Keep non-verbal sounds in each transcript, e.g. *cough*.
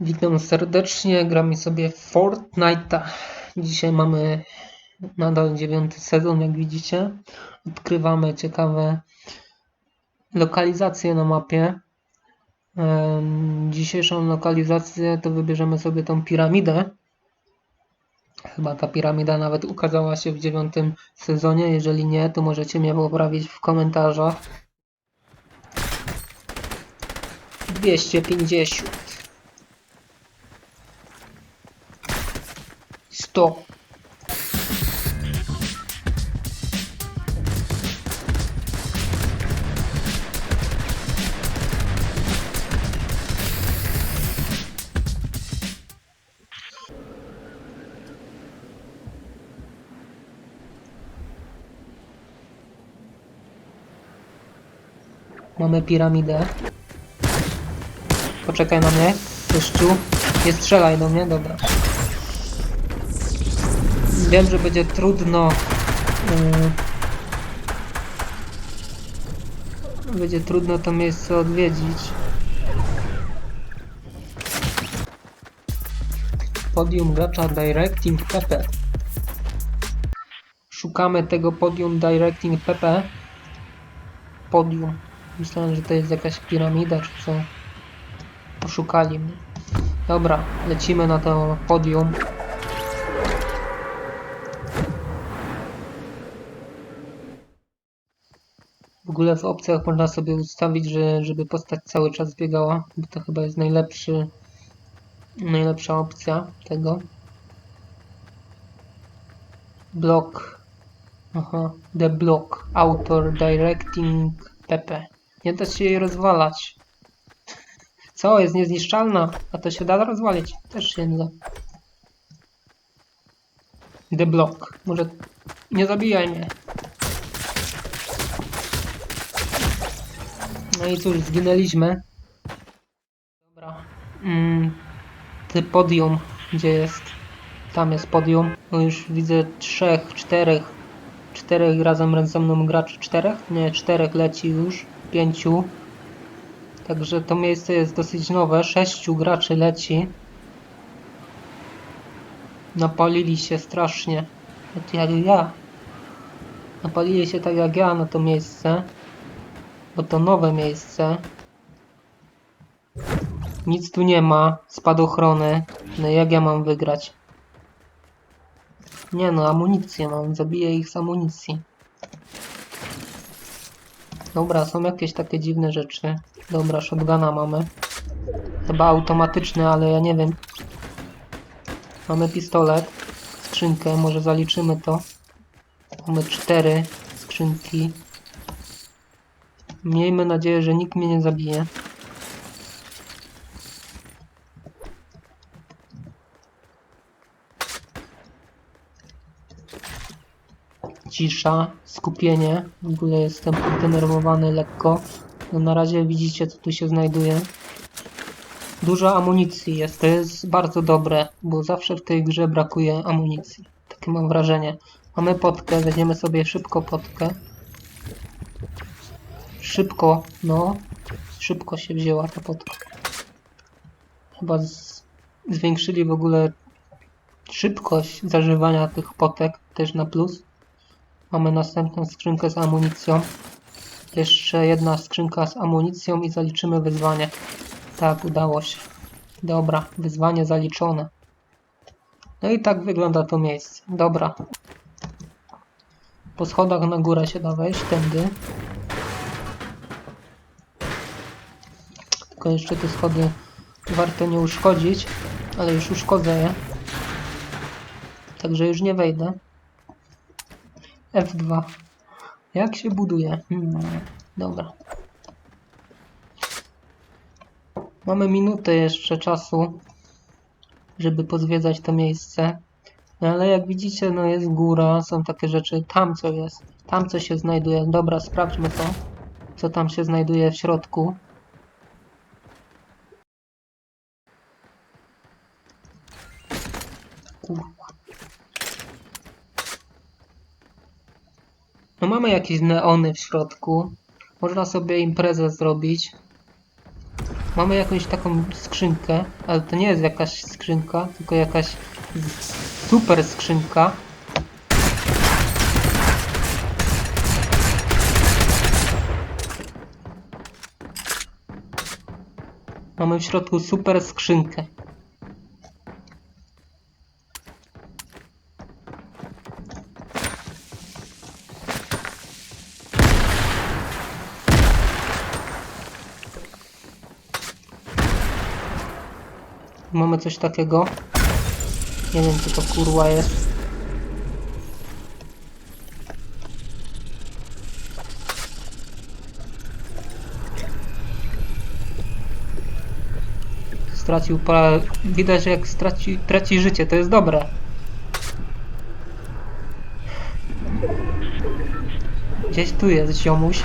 Witam serdecznie, gramy sobie Fortnite'a. Dzisiaj mamy nadal dziewiąty sezon, jak widzicie. Odkrywamy ciekawe lokalizacje na mapie. Dzisiejszą lokalizację to wybierzemy sobie tą piramidę. Chyba ta piramida nawet ukazała się w dziewiątym sezonie. Jeżeli nie, to możecie mnie poprawić w komentarzach. 250 100 Mamy piramidę. Poczekaj na mnie, Kościół. Nie strzelaj do mnie, dobra. Wiem, że będzie trudno. yy, będzie trudno to miejsce odwiedzić. Podium gracza Directing PP. Szukamy tego podium Directing PP. Podium. Myślałem, że to jest jakaś piramida czy co. Poszukali mnie. Dobra, lecimy na to podium. Ogóle w opcjach można sobie ustawić, że, żeby postać cały czas biegała, bo to chyba jest najlepszy, najlepsza opcja tego. Block. Aha, the block. Autor directing PP. Nie da się jej rozwalać. *laughs* Co, jest niezniszczalna? A to się da rozwalić? Też się nie da. The block. Może nie zabijaj mnie. No i cóż, zginęliśmy. Dobra. Mm, ty podium, gdzie jest? Tam jest podium. No już widzę trzech, czterech, czterech razem ze mną graczy. Czterech? Nie, czterech leci już. Pięciu. Także to miejsce jest dosyć nowe. Sześciu graczy leci. Napalili się strasznie. Tak jak ja. Napalili się tak jak ja na to miejsce. Bo to nowe miejsce. Nic tu nie ma. Spadochrony. No jak ja mam wygrać? Nie no, amunicję mam. Zabiję ich z amunicji. Dobra, są jakieś takie dziwne rzeczy. Dobra, shotguna mamy. Chyba automatyczny, ale ja nie wiem. Mamy pistolet. Skrzynkę, może zaliczymy to. Mamy cztery skrzynki. Miejmy nadzieję, że nikt mnie nie zabije. Cisza, skupienie. W ogóle jestem poddenerwowany lekko. No na razie widzicie, co tu się znajduje. Dużo amunicji jest, to jest bardzo dobre, bo zawsze w tej grze brakuje amunicji. Takie mam wrażenie. Mamy potkę, weźmiemy sobie szybko potkę. Szybko, no. Szybko się wzięła ta potka. Chyba z, zwiększyli w ogóle szybkość zażywania tych potek, też na plus. Mamy następną skrzynkę z amunicją. Jeszcze jedna skrzynka z amunicją i zaliczymy wyzwanie. Tak, udało się. Dobra, wyzwanie zaliczone. No i tak wygląda to miejsce. Dobra. Po schodach na górę się da wejść, tędy. Tylko jeszcze te schody warto nie uszkodzić, ale już uszkodzę je. Także już nie wejdę. F2. Jak się buduje? Hmm, dobra. Mamy minutę jeszcze czasu, żeby pozwiedzać to miejsce. No ale jak widzicie, no jest góra, są takie rzeczy. Tam co jest? Tam co się znajduje. Dobra, sprawdźmy to. Co tam się znajduje w środku. No mamy jakieś neony w środku. Można sobie imprezę zrobić. Mamy jakąś taką skrzynkę, ale to nie jest jakaś skrzynka, tylko jakaś super skrzynka. Mamy w środku super skrzynkę. Mamy coś takiego. Nie wiem co to kurwa jest. Stracił parę... Widać jak straci, traci życie, to jest dobre. Gdzieś tu jest ziomuś.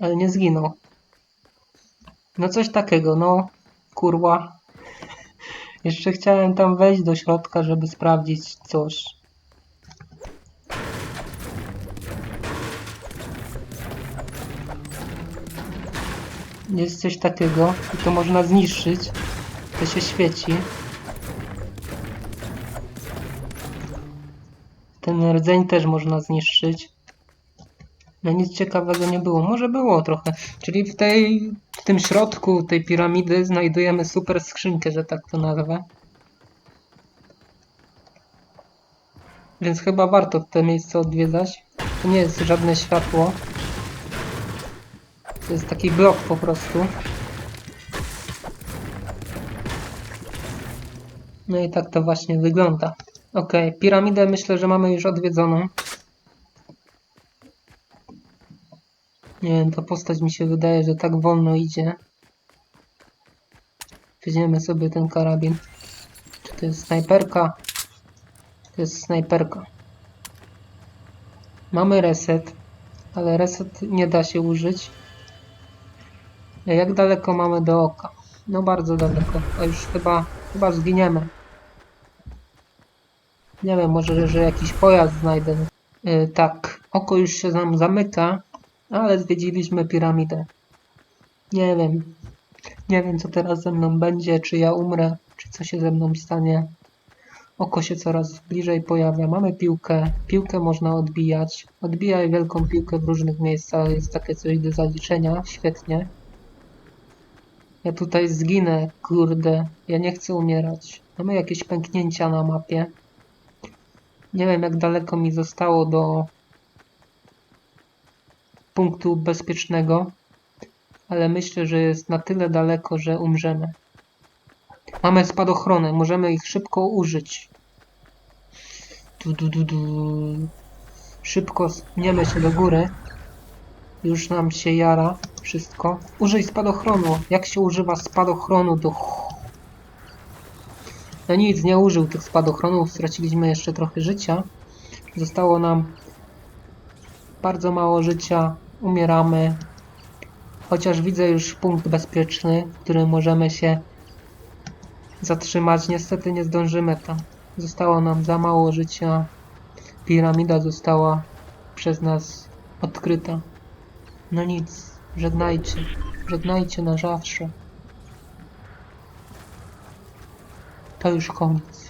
Ale nie zginął. No coś takiego, no kurwa. Jeszcze chciałem tam wejść do środka, żeby sprawdzić coś. Jest coś takiego i to można zniszczyć. To się świeci. Ten rdzeń też można zniszczyć. No nic ciekawego nie było. Może było trochę. Czyli w tej, w tym środku tej piramidy znajdujemy super skrzynkę, że tak to nazwę. Więc chyba warto te miejsce odwiedzać. To nie jest żadne światło. To jest taki blok po prostu. No i tak to właśnie wygląda. Ok, piramidę myślę, że mamy już odwiedzoną. Nie wiem, ta postać mi się wydaje, że tak wolno idzie. Weźmiemy sobie ten karabin. Czy to jest snajperka? To jest snajperka. Mamy reset, ale reset nie da się użyć. Jak daleko mamy do oka? No bardzo daleko. A już chyba, chyba zginiemy. Nie wiem, może, że jakiś pojazd znajdę. Yy, tak, oko już się nam zamyka, ale zwiedziliśmy piramidę. Nie wiem. Nie wiem, co teraz ze mną będzie, czy ja umrę, czy co się ze mną stanie. Oko się coraz bliżej pojawia. Mamy piłkę. Piłkę można odbijać. Odbijaj wielką piłkę w różnych miejscach. Jest takie coś do zaliczenia. Świetnie. Ja tutaj zginę, kurde. Ja nie chcę umierać. Mamy jakieś pęknięcia na mapie. Nie wiem, jak daleko mi zostało do punktu bezpiecznego, ale myślę, że jest na tyle daleko, że umrzemy. Mamy spadochrony, możemy ich szybko użyć. Du, du, du, du. Szybko spniemy się do góry. Już nam się jara wszystko. Użyj spadochronu. Jak się używa spadochronu do... No nic, nie użył tych spadochronów. Straciliśmy jeszcze trochę życia. Zostało nam bardzo mało życia. Umieramy. Chociaż widzę już punkt bezpieczny, w którym możemy się zatrzymać. Niestety nie zdążymy tam. Zostało nam za mało życia. Piramida została przez nas odkryta. No nic, żegnajcie. Żegnajcie na zawsze. To już koniec.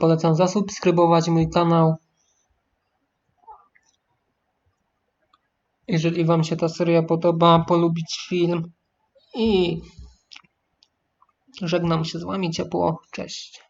Polecam zasubskrybować mój kanał. Jeżeli Wam się ta seria podoba, polubić film i żegnam się z Wami ciepło. Cześć.